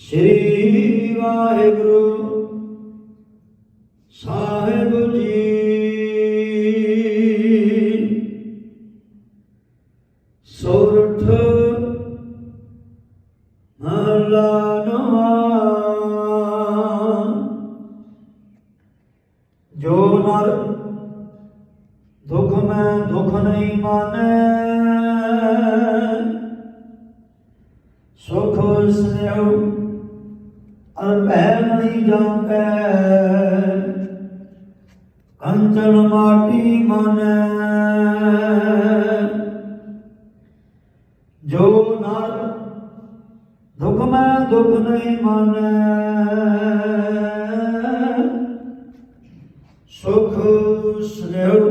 ਸ੍ਰੀ ਵਾਹਿਗੁਰੂ ਸਾਹਿਬ ਜੀ ਸੋਰਠ ਮਹਲਾ ਨਵਾ ਜੋ ਨਰ ਦੁਖ ਮੈਂ ਦੁਖ ਨਹੀਂ ਮਾਨੈ ਸਿਉ ਅਰ ਭੈ ਨਹੀਂ ਜਾਂਕੈ ਕੰਚਨ ਮਾਟੀ ਮਨੈ। ਜੋ ਨਰ ਦੁਖ ਮੈਂ ਦੁਖ ਨਹੀਂ ਮਾਨੈ। ਸੁਖ ਸਿਉ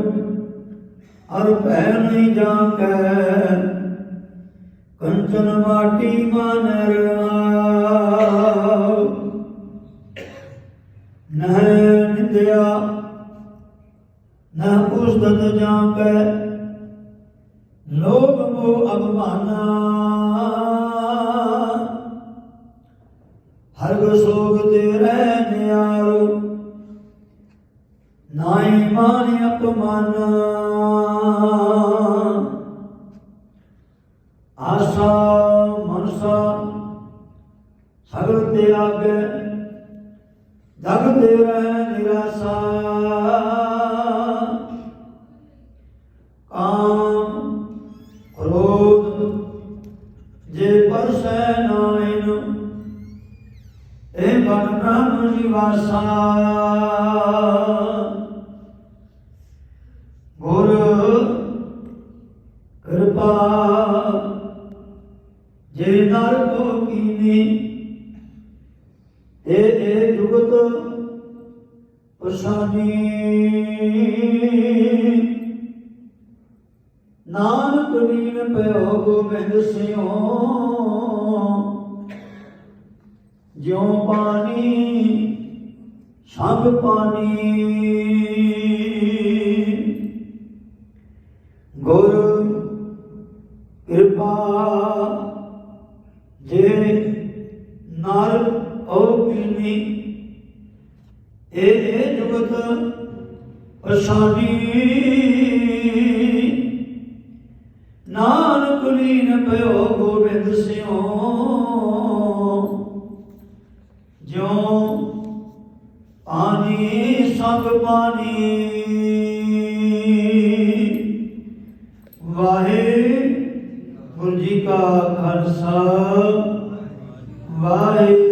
ਅਰ ਭੈ ਨਹੀਂ ਜਾਂਕੈ ਕੰਚਨ ਮਾਟੀ ਮਨ ਰਣਾਉ ਨਹ ਨਿੰਦਿਆ ਨਾ ਉਸਦਤ ਜਾਂਕੈ ਲੋਭ ਮੋਹ ਅਭਮਾਨਾ। ਹਰਗ ਸੋਗ ਤੇ ਰਹਿ ਨਿਆਰੋ ਨਾਈ ਮਾਨ ਅਪਮਾਨਾ। ਸਗਲ ਤਿਆਗ ਜਗ ਰਹਿ ਨਿਰਾਸਾ। ਕਾਮ ਕ੍ਰੋਧ ਜੇ ਪਰਸੈ ਨਾਇਨ, ਇਹ ਬਨ ਬ੍ਰਹਮ ਨਿਵਾਸਾ ਗੁਰ ਕਿਰਪਾ, ਜੇ ਨਰ ਕੋ ਕੀਨੀ ਏ ਏ ਜੁਗਤ ਪਰਸਾਨੀ ਨਾਨਕ ਨੀਨ ਪਿਓ ਗੋਬਿੰਦ ਸਿਓ ਜਿਉ ਪਾਣੀ ਸੰਗ ਪਾਣੀ। ਗੁਰ ਕਿਰਪਾ, ਜੇ ਨਰ ਓ ਕੀਨੀ? ਏ ਏ ਜੁਗਤ ਪਰਸਾਨੀ ਨਾਨਕ ਲੀਨ ਭਇਓ ਗੋਬਿੰਦ ਸਿਓ। ਜਿਉ ਪਾਣੀ ਸੰਗ ਪਾਣੀ ਵਾਹਿਗੁਰੂ ਜੀ ਕਾ ਖਾਲਸਾ। ਵਾਹਿਗੁਰੂ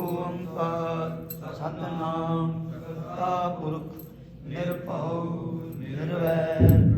ਓੰਕਾਰ ਸਤਨਾਮ ਕਰਤਾ ਪੁਰਖ ਨਿਰਭਉ ਨਿਰਵੈਰ।